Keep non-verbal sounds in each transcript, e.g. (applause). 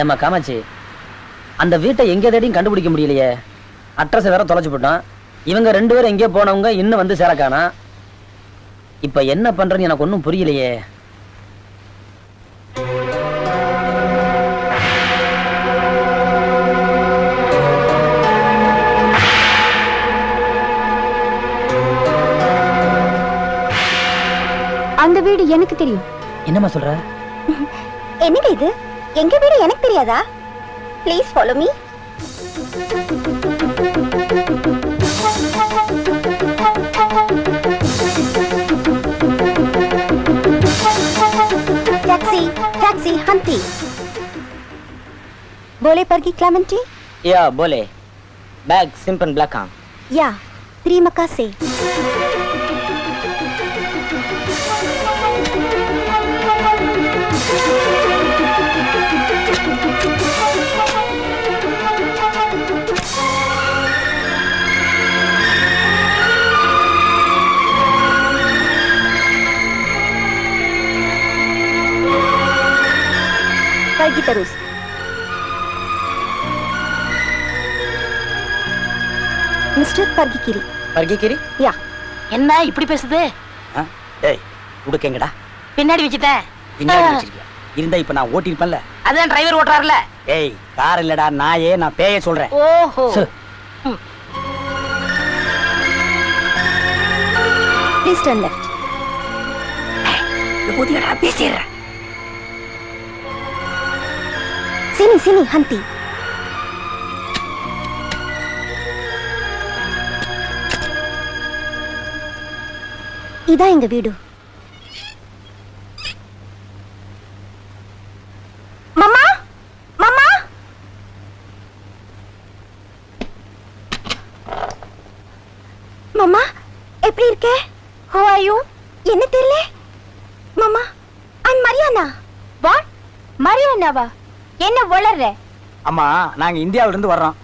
ஏம்மா காமாட்சி அந்த வீட்டை எங்கே தேடியும் கண்டுபிடிக்க முடியலையே. அட்ரஸ் வேற தொலைச்சு போட்டோம் இவங்க ரெண்டு பேரும் எங்கேயோ போனவங்க இன்னும் வந்து சேரக்கானா இப்ப என்ன பண்றேன்னு எனக்கு ஒன்றும் புரியலையே. அந்த வீடு எனக்கு தெரியும். என்னம்மா சொல்ற? என்னங்க இது? எங்க வீடு எனக்கு தெரியாதா? Please follow me taxi taxi హంతి బోలే పర్కి క్లామెంటీ యా బోలే బ్యాగ్ సింపన్ బ్లాక్ యా త్రీ మకాసే kita Rus. மிஸ்டர் பர்கிக்கிரி பர்கிக்கிரி யா என்ன இப்படி பேசுது? ஏய் உடுக்கேங்கடா பின்னாடி வச்சுட்டேன் பின்னாடி வச்சிருக்கியா? இருந்தா இப்ப நான் ஓட்டிருப்பேன்ல அதான் டிரைவர் ஓட்டுறாருல. ஏய் கார் இல்லடா நாயே நான் பேய சொல்றேன். ஓஹோ. ப்ளீஸ் டர்ன் லெஃட் போதியடா பேசிடுறேன். சினி சினி ஹந்தி. இதான் எங்க வீடு. மாமா மாமா. மாமா எப்படி இருக்க? ஹோ ஆர் யூ என்ன தெரியல? மாமா ஐம் மரியானா வாட் மரியானாவா என்ன வளர்ற அம்மா நாங்க இந்தியாவில இருந்து வர்றோம்.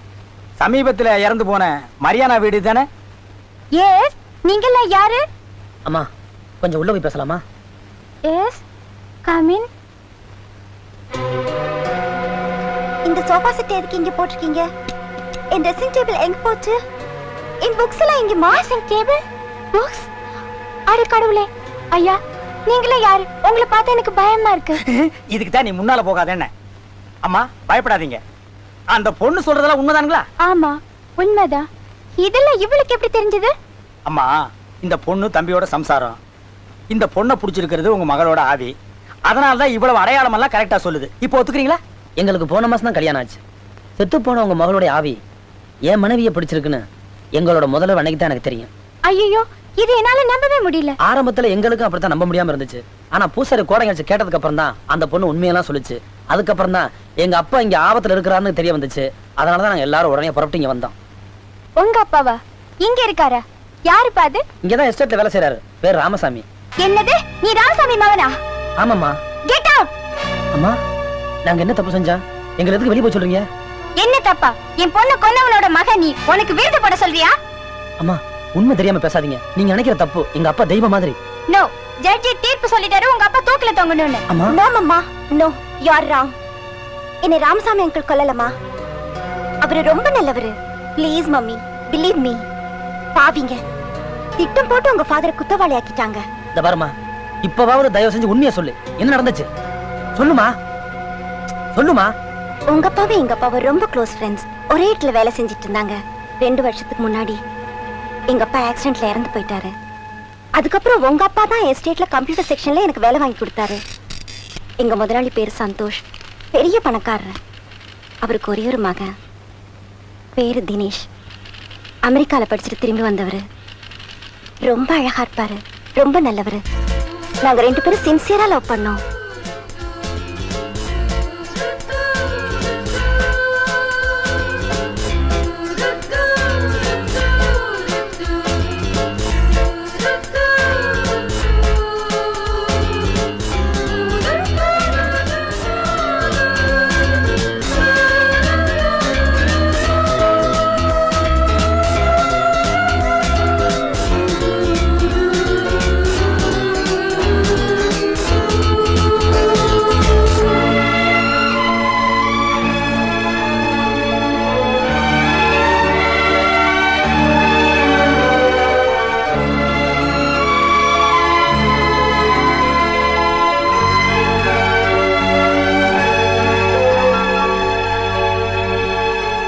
சமீபத்துல இறந்து போன மரியானா வீடு தானே? எஸ் நீங்கெல்லாம் யாரு? அம்மா கொஞ்சம் உள்ள போய் பேசலாமா? எஸ் கமின் இந்த சோஃபா செட் எதுக்கு இங்க போட்டிருக்கீங்க? என் ட்ரெஸ்ஸிங் டேபிள் எங்க போச்சு? என் புக்ஸ் எல்லாம் இங்க ட்ரெஸ்ஸிங் டேபிள் புக்ஸ் அட கடவுளே. ஐயா நீங்களே யாரு? உங்களை பார்த்தா எனக்கு பயமா இருக்கு. (laughs) இதுக்கு தான் நீ முன்னால போகாத என்ன அம்மா பயப்படாதீங்க. அந்த பொண்ணு சொல்றதெல்லாம் உண்மைதானுங்களா? ஆமா உண்மைதான். இதெல்லாம் இவளுக்கு எப்படி தெரிஞ்சது? அம்மா இந்த பொண்ணு தம்பியோட சம்சாரம். இந்த பொண்ணை பிடிச்சிருக்கிறது உங்க மகளோட ஆவி. அதனால தான் இவ்வளவு அடையாளம் எல்லாம் கரெக்டா சொல்லுது. இப்போ ஒத்துக்கிறீங்களா? எங்களுக்கு போன மாசம் தான் கல்யாணம் ஆச்சு. செத்து போன உங்க மகளுடைய ஆவி என் மனைவியை பிடிச்சிருக்குன்னு எங்களோட முதல்வர் அன்னைக்கு தான் எனக்கு தெரியும். ஐயோ இது என்னால நம்பவே முடியல. ஆரம்பத்துல எங்களுக்கும் அப்படித்தான் நம்ப முடியாம இருந்துச்சு. ஆனா பூசாரி கோடங்கழிச்சு கேட்டதுக்கு அப்புறம் தான் அந்த பொண்ணு உண்மையெல்லாம் சொல்லுச்சு. அதுக்கப்புறம் தான் எங்க அப்பா இங்க ஆபத்துல இருக்கிறாருன்னு தெரிய வந்துச்சு. அதனாலதான் நாங்க எல்லாரும் உடனே புறப்பட்டு இங்க வந்தோம். உங்க அப்பாவா? இங்க இருக்காரா? யாரு பாது இங்கதான் எஸ்டேட்ல வேலை செய்யறாரு பேர் ராமசாமி. என்னது? நீ ராமசாமி மகனா? ஆமாம்மா. கெட் அவுட் அம்மா நாங்க என்ன தப்பு செஞ்சா? எங்களை எதுக்கு வெளியே போய் சொல்றீங்க? என்ன தப்பா? என் பொண்ணு கொன்னவனோட மகன் நீ. உனக்கு விருது போட சொல்றியா? அம்மா உண்மை தெரியாம பேசாதீங்க. நீங்க நினைக்கிற தப்பு எங்க அப்பா தெய்வம் மாதிரி. நோ ஜட்ஜி தீர்ப்பு சொல்லிட்டாரு உங்க அப்பா தூக்கில தொங்கணும்னு. அம்மா. No mamma no you are wrong என்னை ராமசாமி அங்கிள் கொல்லலமா அவரு ரொம்ப நல்லவரு. ப்ளீஸ் மம்மி பிலீவ் மீ பாவிங்க. திட்டம் போட்டு உங்க ஃபாதரை குத்தவாளி ஆக்கிட்டாங்க இந்த பாருமா இப்பவாவது தயவு செஞ்சு உண்மையை சொல்லு. என்ன நடந்துச்சு? சொல்லுமா சொல்லுமா உங்க அப்பாவும் எங்க அப்பாவும் ரொம்ப க்ளோஸ் ஃப்ரெண்ட்ஸ் ஒரே இடத்துல வேலை செஞ்சுட்டு இருந்தாங்க. ரெண்டு வருஷத்துக்கு முன்னாடி. எங்க அப்பா ஆக்சிடென்ட்ல இறந்து போயிட்டாரு. அதுக்கப்புறம் உங்க அப்பா தான் எஸ்டேட்ல கம்ப்யூட்டர் செக்ஷன்ல எனக்கு வேலை வாங்கி கொடுத்தாரு. எங்க முதலாளி பேரு சந்தோஷ். பெரிய பணக்காரர். அவருக்கு ஒரே ஒரு மகன். பேரு தினேஷ். அமெரிக்கால படிச்சுட்டு திரும்பி வந்தவர். ரொம்ப அழகா இருப்பாரு. ரொம்ப நல்லவர். நாங்க ரெண்டு பேரும் சின்சியரா லவ் பண்ணோம்.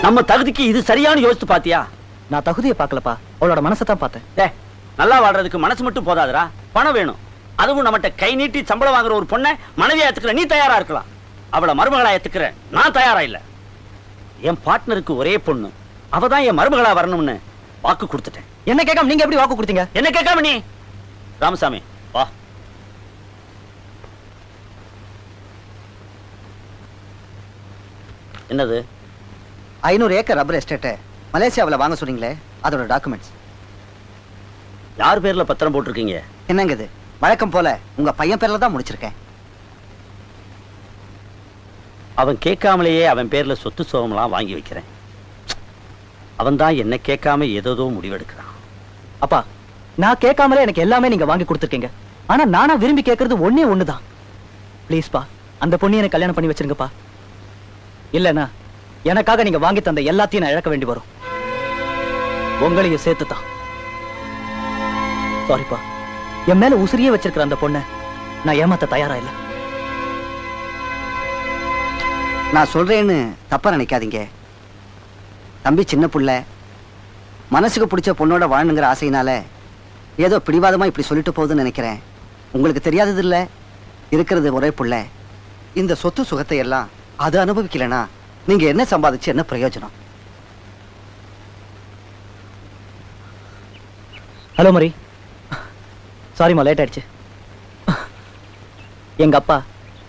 நம்ம தகுதிக்கு இது சரியானு யோசித்து பாத்தியா? நான் தகுதியை பார்க்கலப்பா. அவளோட மனசை தான் பார்த்தேன். டே நல்லா வாழ்றதுக்கு மனசு மட்டும் போதாதுடா. பணம் வேணும். அதுவும் நம்மகிட்ட கை நீட்டி சம்பளம் வாங்குற ஒரு பொண்ணை மனைவியா ஏத்துக்கிற நீ தயாரா இருக்கலாம். அவளை மருமகளா ஏத்துக்கிற நான் தயாரா இல்ல. என் பார்ட்னருக்கு ஒரே பொண்ணு. அவ தான் என் மருமகளா வரணும்னு வாக்கு கொடுத்துட்டேன். என்ன கேட்காம நீங்க எப்படி வாக்கு கொடுத்தீங்க? என்ன கேட்காம நீ? ராமசாமி வா. என்னது? ஐநூறு ஏக்கர் ரப்பர் எஸ்டேட்டை மலேசியாவில் வாங்க சொன்னீங்களே அதோட டாக்குமெண்ட்ஸ் யார் பேர்ல பத்திரம் போட்டிருக்கீங்க? என்னங்க இது வழக்கம் போல உங்க பையன் பேர்ல தான் முடிச்சிருக்கேன். அவன் கேட்காமலேயே அவன் பேர்ல சொத்து சுகம்லாம் வாங்கி வைக்கிறேன். அவன் தான் என்ன கேட்காம ஏதோ முடிவெடுக்கிறான். அப்பா நான் கேட்காமலே எனக்கு எல்லாமே நீங்க வாங்கி கொடுத்துருக்கீங்க. ஆனா நானா விரும்பி கேட்கறது ஒண்ணே ஒண்ணுதான். ப்ளீஸ்ப்பா அந்த பொண்ணு எனக்கு கல்யாணம் பண்ணி வச்சிருங்கப்பா. இல்லனா எனக்காக நீங்க வாங்கி தந்த எல்லாத்தையும் நான் இழக்க வேண்டி வரும். உங்களையும் சேர்த்து தான் சாரிப்பா என் மேல உசிரியே வச்சிருக்கிற அந்த பொண்ணை நான் ஏமாத்த தயாரா இல்ல. நான் சொல்றேன்னு தப்பா நினைக்காதீங்க. தம்பி சின்ன புள்ள மனசுக்கு பிடிச்ச பொண்ணோட வாழணுங்கிற ஆசையினால ஏதோ பிடிவாதமா இப்படி சொல்லிட்டு போகுதுன்னு நினைக்கிறேன். உங்களுக்கு தெரியாதது இல்லை? இருக்கிறது ஒரே புள்ள. இந்த சொத்து சுகத்தை எல்லாம் அது அனுபவிக்கலனா? நீங்க என்ன சம்பாதிச்சு என்ன பிரயோஜனம்? ஹலோ மரி சாரிம்மா லேட் ஆயிடுச்சு. எங்க அப்பா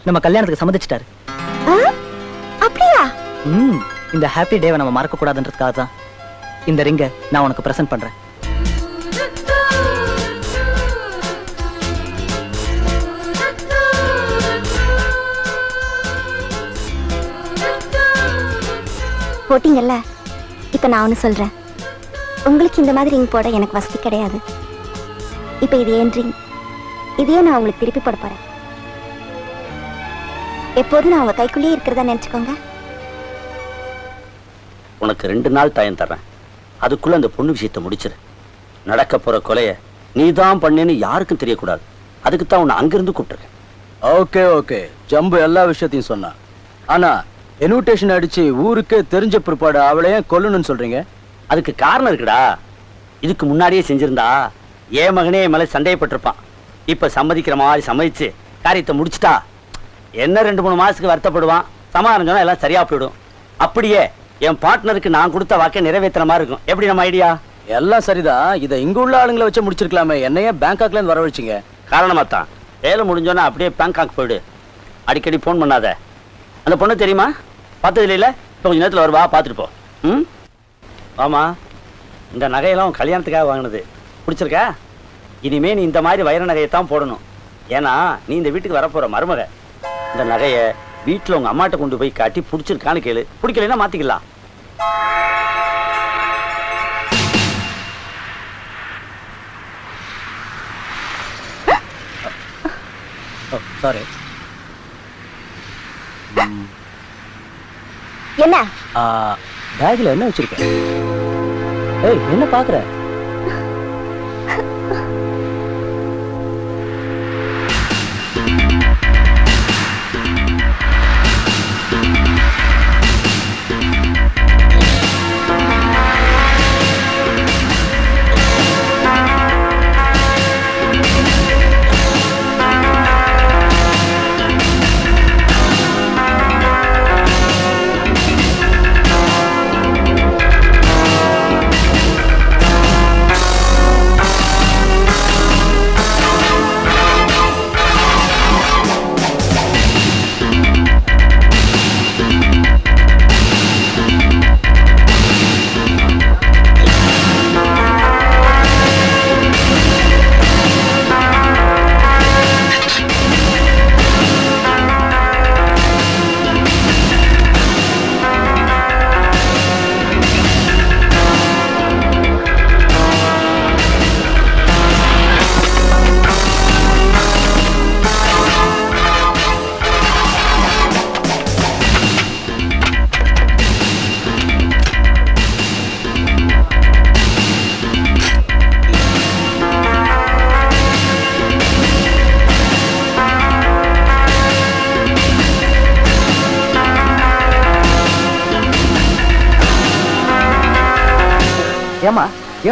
நம்ம கல்யாணத்துக்கு சம்மதிச்சிட்டாரு. ஆ? அப்படியா? ம் இந்த ஹாப்பி டேவை நம்ம மறக்க கூடாதுன்றதுக்காக தான் இந்த ரிங்கை நான் உனக்கு பிரசன்ட் பண்றேன். போட்டீங்கல்ல? இப்ப நான் ஒண்ணு சொல்றேன். உங்களுக்கு இந்த மாதிரி ரிங் போட எனக்கு வசதி கிடையாது. இப்ப இது ஏன் ரிங் இதையே நான் உங்களுக்கு திருப்பி போட போறேன். எப்போதும் நான் உங்க கைக்குள்ளேயே இருக்கிறதா நினைச்சுக்கோங்க. உனக்கு ரெண்டு நாள் டைம் தர்றேன். அதுக்குள்ள அந்த பொண்ணு விஷயத்தை முடிச்சிரு. நடக்க போற கொலைய நீ தான் பண்ணேன்னு யாருக்கும் தெரியக்கூடாது. அதுக்கு தான் உன்னை அங்கிருந்து கூப்பிட்டுருக்கேன். Okay okay. ஜம்பு எல்லா விஷயத்தையும் சொன்னான். ஆனா இன்விடேஷன் அடிச்சு ஊருக்கே தெரிஞ்ச பிற்பாடு அவளை ஏன் கொல்லணும்னு சொல்றீங்க? அதுக்கு காரணம் இருக்குடா. இதுக்கு முன்னாடியே செஞ்சிருந்தா என் மகனே என் மேல சந்தேகப்பட்டிருப்பான் இப்ப சம்மதிக்கிற மாதிரி சம்மதிச்சு காரியத்தை முடிச்சிட்டா என்ன ரெண்டு மூணு மாசத்துக்கு வருத்தப்படுவான். சமாதானம் எல்லாம் சரியா போயிடும். அப்படியே என் பார்ட்னருக்கு நான் கொடுத்த வாக்கை நிறைவேற்றுற மாதிரி இருக்கும். எப்படி நம்ம ஐடியா எல்லாம் சரிதான். இதை இங்க உள்ள ஆளுங்களை வச்சு முடிச்சிருக்கலாமே. என்னையே பேங்காக்ல இருந்து வரவழைச்சிங்க காரணமா தான் வேலை முடிஞ்சோன்னா அப்படியே பேங்காக் போயிடு. அடிக்கடி ஃபோன் பண்ணாத. அந்த பொண்ணு தெரியுமா? பார்த்தது இல்லை இப்போ கொஞ்சம் நேரத்தில் வருவா பார்த்துட்டு போ. ம்? ஆமா. இந்த நகையெல்லாம் உன் கல்யாணத்துக்காக வாங்கினது. பிடிச்சிருக்கா? இனிமே நீ இந்த மாதிரி வைர நகையை தான் போடணும். ஏன்னா நீ இந்த வீட்டுக்கு வரப்போகிற மருமக. இந்த நகையை வீட்டில் உங்கள் அம்மாட்ட கொண்டு போய் காட்டி பிடிச்சிருக்கான்னு கேளு. பிடிக்கலைன்னா மாற்றிக்கலாம் சாரி. என்ன? பேக்ல என்ன வச்சிருக்க? ஏய் என்ன பாக்குற?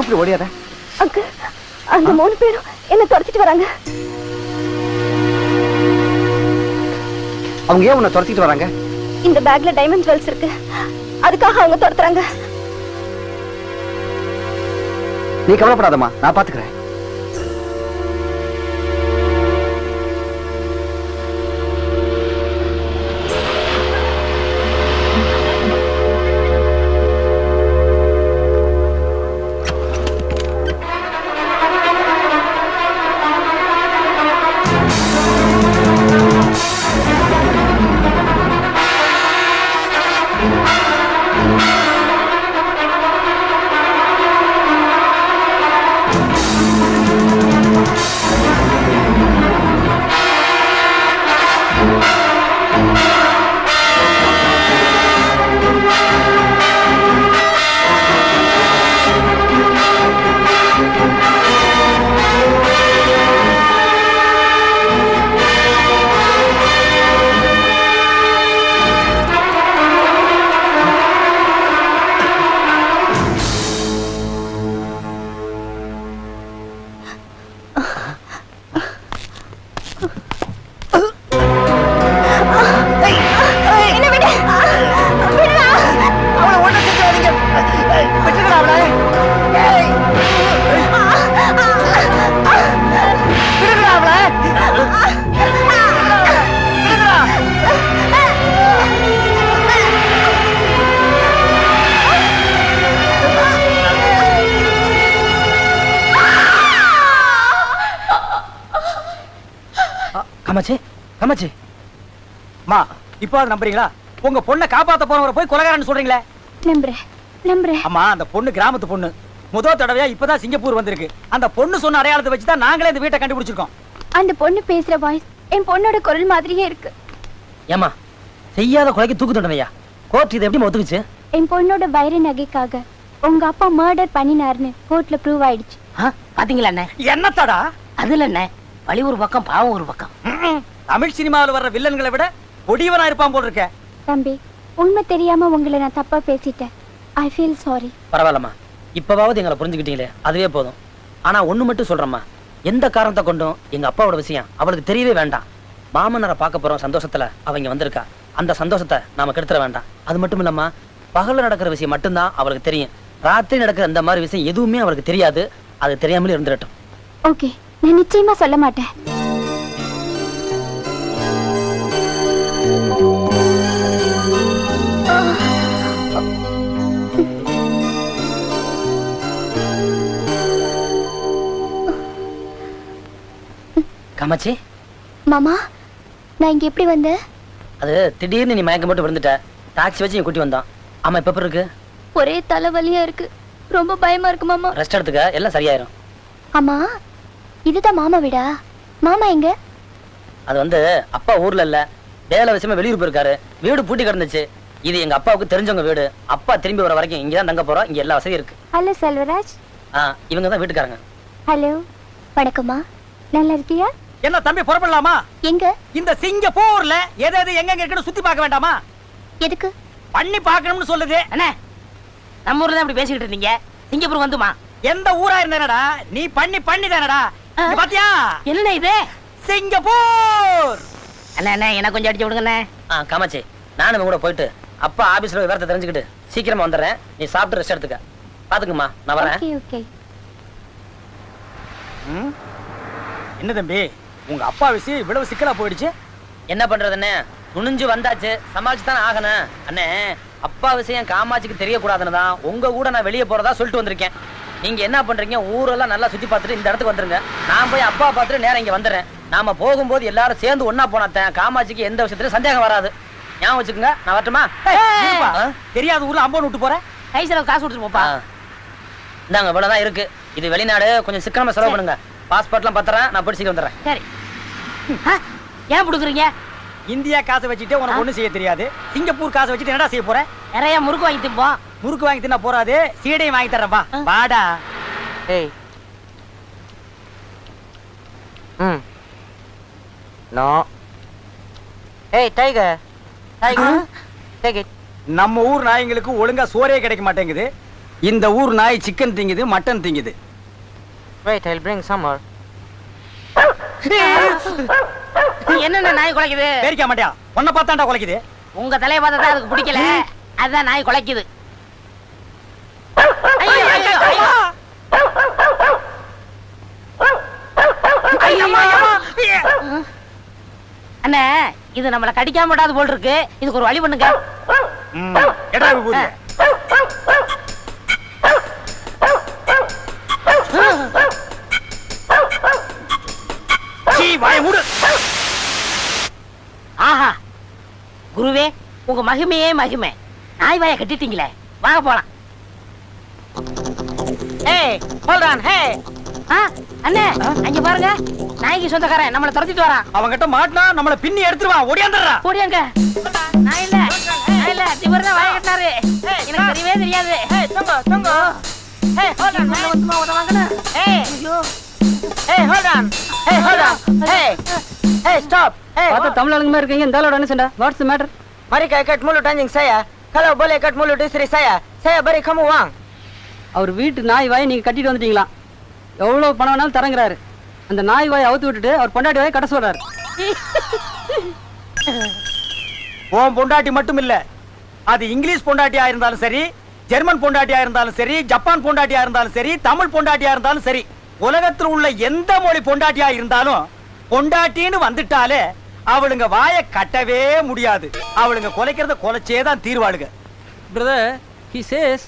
இப்படி ஓடியாத? அங்கிள் அந்த மூணு பேரும் என்ன துரத்திட்டு வராங்க. அவங்க ஏன் உன்னை துரத்திட்டு வராங்க? இந்த பேக்ல டைமண்ட் ஜுவல்ஸ் இருக்கு. அதுக்காக அவங்க துரத்துறாங்க. நீ கவலைப்படாதம்மா நான் பாத்துக்கிறேன். என்ன கமாச்சி மா இப்போ அது நம்புறீங்களா? உங்க பொண்ணை காப்பாத்த போறவரை போய் கொலகாரன்னு சொல்றீங்களே. நம்புறேன் நம்புறேன். அம்மா அந்த பொண்ணு கிராமத்து பொண்ணு. முதல் தடவையா இப்பதான் சிங்கப்பூர் வந்திருக்கு. அந்த பொண்ணு சொன்ன அடையாளத்தை வச்சு தான் நாங்களே இந்த வீட்டை கண்டுபிடிச்சிருக்கோம். அந்த பொண்ணு பேசுற வாய்ஸ் என் பொண்ணோட குரல் மாதிரியே இருக்கு. ஏமா செய்யாத கொலைக்கு தூக்கு தண்டனையா கோர்ட் இதை எப்படி ஒத்துக்குச்சு? என் பொண்ணோட வைர நகைக்காக உங்க அப்பா மர்டர் பண்ணினாருன்னு கோர்ட்ல ப்ரூவ் ஆயிடுச்சு. பாத்தீங்களா அண்ணே? என்னத்தடா? அதுல என்ன வழி ஒரு பக்கம் பாவம் ஒரு பக்கம். தமிழ் சினிமாவில் வர்ற வில்லன்களை விட கொடியவனா இருப்பான் போல் இருக்க தம்பி உண்மை தெரியாம உங்களை நான் தப்பா பேசிட்டேன். ஐ ஃபீல் சாரி பரவாயில்லம்மா. இப்பவாவது எங்களை புரிஞ்சுக்கிட்டீங்களே அதுவே போதும். ஆனா ஒண்ணு மட்டும் சொல்றேம்மா. எந்த காரணத்தை கொண்டும் எங்க அப்பாவோட விஷயம் அவளுக்கு தெரியவே வேண்டாம். மாமனாரை பார்க்க போறோம் சந்தோஷத்துல அவங்க வந்திருக்கா. அந்த சந்தோஷத்தை நாம கெடுத்துட வேண்டாம். அது மட்டும் இல்லம்மா பகல்ல நடக்கிற விஷயம் மட்டும்தான் அவளுக்கு தெரியும். ராத்திரி நடக்கிற அந்த மாதிரி விஷயம் எதுவுமே அவளுக்கு தெரியாது. அது தெரியாமலே இருந்துடட்டும் ஓகே நான் நிச்சயமா சொல்ல மாட்டேன். காமாட்சி? மாமா நான் இங்க எப்படி வந்தேன் அது திடீர்னு நீ மயக்கம் போட்டு விழுந்துட்ட. டாக்ஸி வச்சு நீ கூட்டி வந்தோம் ஆமா இப்ப இருக்கு? ஒரே தலைவலியா இருக்கு. ரொம்ப பயமா இருக்கு மாமா. ரெஸ்ட் எடுத்துக்க எல்லாம் சரியாயிரும். ஆமா இதுதான் மாமா வீடா? மாமா எங்க? அது வந்து அப்பா ஊர்ல இல்ல. வேலை விஷயமா வெளியூர் போயிருக்காரு. வீடு பூட்டி கிடந்துச்சு. இது எங்க அப்பாவுக்கு தெரிஞ்சவங்க வீடு. அப்பா திரும்பி வர வரைக்கும் இங்க தான் தங்க போறோம். இங்க எல்லா வசதியும் இருக்கு. ஹலோ செல்வராஜ். இவங்க தான் வீட்டுக்காரங்க. ஹலோ வணக்கம்மா. நல்லா இருக்கியா? என்ன தம்பி புறப்படலாமா? எங்க? இந்த சிங்கப்பூர்ல எது எது எங்க இருக்குன்னு சுத்தி பார்க்க வேண்டாமா? எதுக்கு? பண்ணி பார்க்கணும்னு சொல்லுது. அண்ணே நம்ம ஊர்ல தான் இப்படி பேசிக்கிட்டு இருந்தீங்க. சிங்கப்பூர் வந்துமா? எந்த ஊரா இருந்தேனடா? நீ பண்ணி பண்ணி தானடா பாத்தியா? என்ன இது? சிங்கப்பூர்! அண்ணா அண்ணா எனக்கு கொஞ்சம் அடிச்சு விடுங்கண்ணே. ஆ காமாச்சி நானும் கூட போயிட்டு அப்பா ஆபீஸ்ல விவரத்தை தெரிஞ்சுக்கிட்டு சீக்கிரமா வந்துடுறேன். நீ சாப்பிட்டு ரெஸ்ட் எடுத்துக்க. பாத்துக்குமா நான் வரேன். ஓகே? என்ன தம்பி உங்க அப்பா விஷயம் இவ்வளவு சிக்கலா போயிடுச்சு? என்ன பண்றதுண்ணே துணிஞ்சு வந்தாச்சு. சமாளிச்சு தானே ஆகணும். அண்ணே அப்பா விஷயம் காமாட்சிக்கு தெரியக்கூடாதுன்னு தான் உங்க கூட நான் வெளியே போறதா சொல்லிட்டு வந்திருக்கேன். நீங்க என்ன பண்றீங்க? ஊரெல்லாம் நல்லா சுத்தி பார்த்துட்டு இந்த இடத்துக்கு வந்துருங்க. நான் போய் அப்பா பார்த்துட்டு நேரம் இங்க வந்துடுறேன். நாம போகும்போது எல்லாரும் சேர்ந்து ஒண்ணா போனாத்தேன் காமாட்சிக்கு எந்த விஷயத்துலயும் சந்தேகம் வராது. ஞாபகம் வச்சுக்கோங்க. நான் வரட்டுமா? தெரியாத ஊர்ல அம்பன் விட்டு போற? கை செலவு காசு கொடுத்துட்டு போப்பா. இந்தாங்க இவ்வளவுதான் இருக்கு. இது வெளிநாடு. கொஞ்சம் சிக்கனமா செலவு பண்ணுங்க. பாஸ்போர்ட்லாம் பத்திரம் நான் சீக்கிரம் வந்துடுறேன். சரி. ஏன் கொடுக்குறீங்க இந்தியா காசை வச்சுட்டு உனக்கு ஒண்ணும் செய்ய தெரியாது. சிங்கப்பூர் காசை வச்சுட்டு என்னடா செய்ய போற? நிறைய முறுக்கு வாங்கி திம்போம் முறுக்கு வாங்கி தின்னா போறாது? சீடையும் வாங்கி தரேன் வா ஆ. வாடா. Hey. No. Hey, tiger. Tiger. Take it. நம்ம ஊர் நாய்ங்களுக்கு ஒழுங்கா சோறே கிடைக்க மாட்டேங்குது இந்த ஊர் நாய் சிக்கன் திங்குது மட்டன் திங்குது Wait, I'll bring some more. என்னென்ன நாய் குலைக்குது பேரிக்க மாட்டியா உன்னை பார்த்தாண்டா குலைக்குது உங்க தலைய பார்த்தா அதுக்கு பிடிக்கல அதான் நாய் குலைக்குது ஐயோ, ஐயோ, ஐயோ. அண்ணே இது நம்மள கடிக்காம விடாது போல் இருக்கு இதுக்கு ஒரு வழி பண்ணுங்க. ஆஹா. குருவே உங்க மகிமையே மகிமை. நாய் வாய கட்டிட்டீங்களே. வாங்க போலாம். on, hey! ஆ, அண்ணே அங்க பாருங்க. நாய்க்கு சொந்தக்காரன் நம்மள துரத்திட்டு வரான் அவன்கிட்ட மாட்டினா நம்மள பின்னி எடுத்துருவான் ஓடியாந்துடுறா. போடியாங்க நான் இல்ல நான் இல்ல. இவர் தான் வாய கட்டினாரு. எனக்கு தெரியவே தெரியாது! Hey, hold on, உள்ள hey! வந்துமா உதவாங்கண்ணா Hey, ஐயோ! Hey! Hey, stop! Hey, பார்த்தா தமிழ் ஆளுங்க மாதிரி இருக்கீங்க. இந்த ஆளோட என்ன சண்டை? What's matter kay kat mulut anjing saya. Kalau boleh kat mulut istri saya, saya beri kamu uang. அவர் வீட்டு நாய் வாயை நீங்க கட்டிட்டு வந்துட்டீங்களா? எவ்வளவு பணம் வேணாலும் தரங்குறாரு. அந்த நாய் வாயை அவுத்து விட்டுட்டு அவர் பொண்டாட்டி வாயை கட்ட சொல்றாரு. உன் பொண்டாட்டி மட்டும் இல்ல அது இங்கிலீஷ் பொண்டாட்டியா இருந்தாலும் சரி ஜெர்மன் பொண்டாட்டியா இருந்தாலும் சரி ஜப்பான் பொண்டாட்டியா இருந்தாலும் சரி தமிழ் பொண்டாட்டியா இருந்தாலும் சரி உலகத்தில் உள்ள எந்த மொழி பொண்டாட்டியா இருந்தாலும் பொண்டாட்டின்னு வந்துட்டாலே அவளுங்க வாயை கட்டவே முடியாது. அவளுங்க குலைக்கிறத குலைச்சே தான் தீர்வாளுங்க. பிரதர் ஹி சேஸ்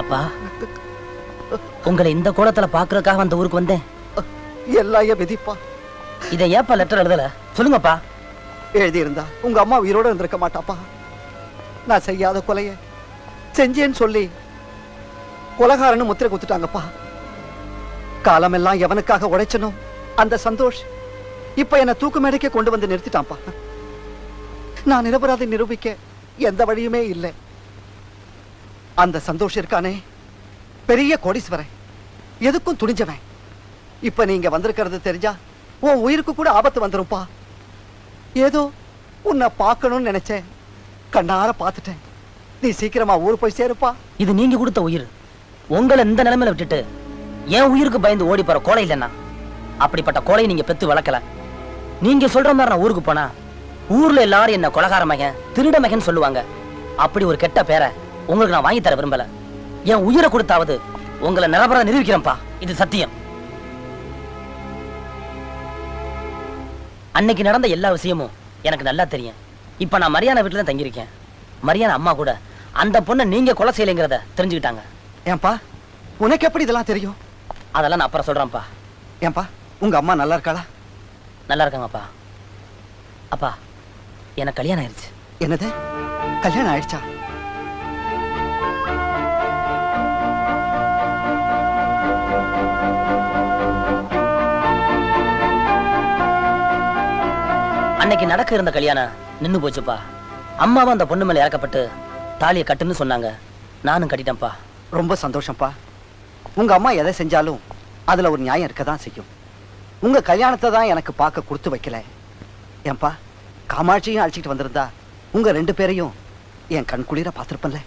அப்பா உங்களை இந்த கோலத்துல பாக்குறதுக்காக அந்த ஊருக்கு வந்தேன். எல்லாம் என் விதிப்பா. இதை ஏப்பா லெட்டர் எழுதல? சொல்லுங்கப்பா. எழுதியிருந்தா உங்க அம்மா உயிரோட இருந்திருக்க மாட்டாப்பா. நான் செய்யாத கொலைய செஞ்சேன்னு சொல்லி கொலகாரன்னு முத்திரை குத்துட்டாங்கப்பா. காலமெல்லாம் எவனுக்காக உழைச்சனோ அந்த சந்தோஷ் இப்ப என்ன தூக்கு மேடைக்கே கொண்டு வந்து நிறுத்திட்டான்ப்பா. நான் நிரபராதை நிரூபிக்க எந்த வழியுமே இல்லை. அந்த சந்தோஷ் இருக்கானே? பெரிய கோடீஸ்வரன். எதுக்கும் துணிஞ்சவன். இப்ப நீங்க வந்திருக்கிறது தெரிஞ்சா உன் உயிருக்கு கூட ஆபத்து வந்துரும்ப்பா ஏதோ உன்னை பார்க்கணும்னு நினைச்சேன். கண்ணார பார்த்துட்டேன். நீ சீக்கிரமா ஊர் போய் சேருப்பா. இது நீங்க கொடுத்த உயிர். உங்களை இந்த நிலைமையில விட்டுட்டு என் உயிருக்கு பயந்து ஓடி போற கோலை இல்லைன்னா அப்படிப்பட்ட கோலையை நீங்க பெத்து வளர்க்கல. நீங்க சொல்ற மாதிரி நான் ஊருக்கு போனா ஊர்ல எல்லாரும் என்ன கொலகார மகன் திருட மகன் சொல்லுவாங்க. அப்படி ஒரு கெட்ட பேரை உங்களுக்கு நான் வாங்கி தர விரும்பல. என் உயிரை கொடுத்தாவது உங்களை நிரபரா நிரூபிக்கிறேன்ப்பா. இது சத்தியம். அன்னைக்கு நடந்த எல்லா விஷயமும் எனக்கு நல்லா தெரியும். இப்ப நான் மரியாதை வீட்டுல தான் தங்கியிருக்கேன். மரியாதை அம்மா கூட. அந்த பொண்ணை நீங்க கொலை செய்யலைங்கிறத தெரிஞ்சுக்கிட்டாங்க. ஏன்பா? உனக்கு எப்படி இதெல்லாம் தெரியும்? அதெல்லாம் நான் அப்புறம் சொல்றேன்ப்பா. ஏன்பா? உங்க அம்மா நல்லா இருக்காளா? நல்லா இருக்காங்கப்பா. அப்பா எனக்கு கல்யாணம் ஆயிடுச்சு என்னது? கல்யாணம் ஆயிடுச்சா? அன்னைக்கு நடக்க இருந்த கல்யாணம் நின்னு போச்சுப்பா. அம்மாவும் அந்த பொண்ணு மேல இறக்கப்பட்டு தாலியை கட்டுன்னு சொன்னாங்க. நானும் கட்டிட்டேன்ப்பா. ரொம்ப சந்தோஷம்ப்பா. உங்க அம்மா எதை செஞ்சாலும் அதுல ஒரு நியாயம் இருக்க தான் செய்யும். உங்க கல்யாணத்தை தான் எனக்கு பார்க்க கொடுத்து வைக்கல. ஏன்பா காமாட்சியும் அழைச்சிட்டு வந்திருந்தா உங்க ரெண்டு பேரையும் என் கண் குளிர பார்த்திருப்பேன்ல.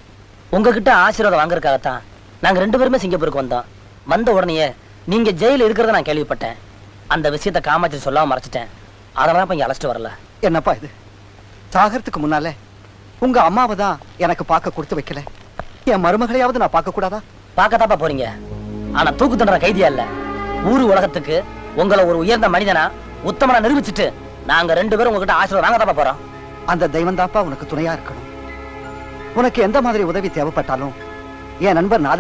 உங்ககிட்ட ஆசீர்வாதம் வாங்குறதுக்காகத்தான் நாங்க ரெண்டு பேருமே சிங்கப்பூருக்கு வந்தோம். வந்த உடனேயே நீங்க ஜெயில இருக்கிறத நான் கேள்விப்பட்டேன். அந்த விஷயத்த காமாட்சி சொல்லாம மறைச்சிட்டேன். அதனால இங்க அழைச்சிட்டு வரல. என்னப்பா இது? சாகறதுக்கு முன்னால உங்க அம்மாவை தான் எனக்கு பார்க்க கொடுத்து வைக்கல. என் மருமகளையாவது நான் பார்க்க கூடாதா? பார்க்கத்தாப்பா போறீங்க. ஆனா தூக்கு தண்டனை கைதியா இல்ல. ஊரு உலகத்துக்கு உங்களை ஒரு உயர்ந்த மனிதனா உத்தமனா நிரூபிச்சுட்டு நாங்க ரெண்டு பேரும் உங்ககிட்ட ஆசீர்வாதம் வாங்க போறோம். அந்த தெய்வம் தான்ப்பா உனக்கு துணையா இருக்கணும். உனக்கு எந்த மாதிரி உதவி தேவைப்பட்டாலும் என் நண்பர் நாதன்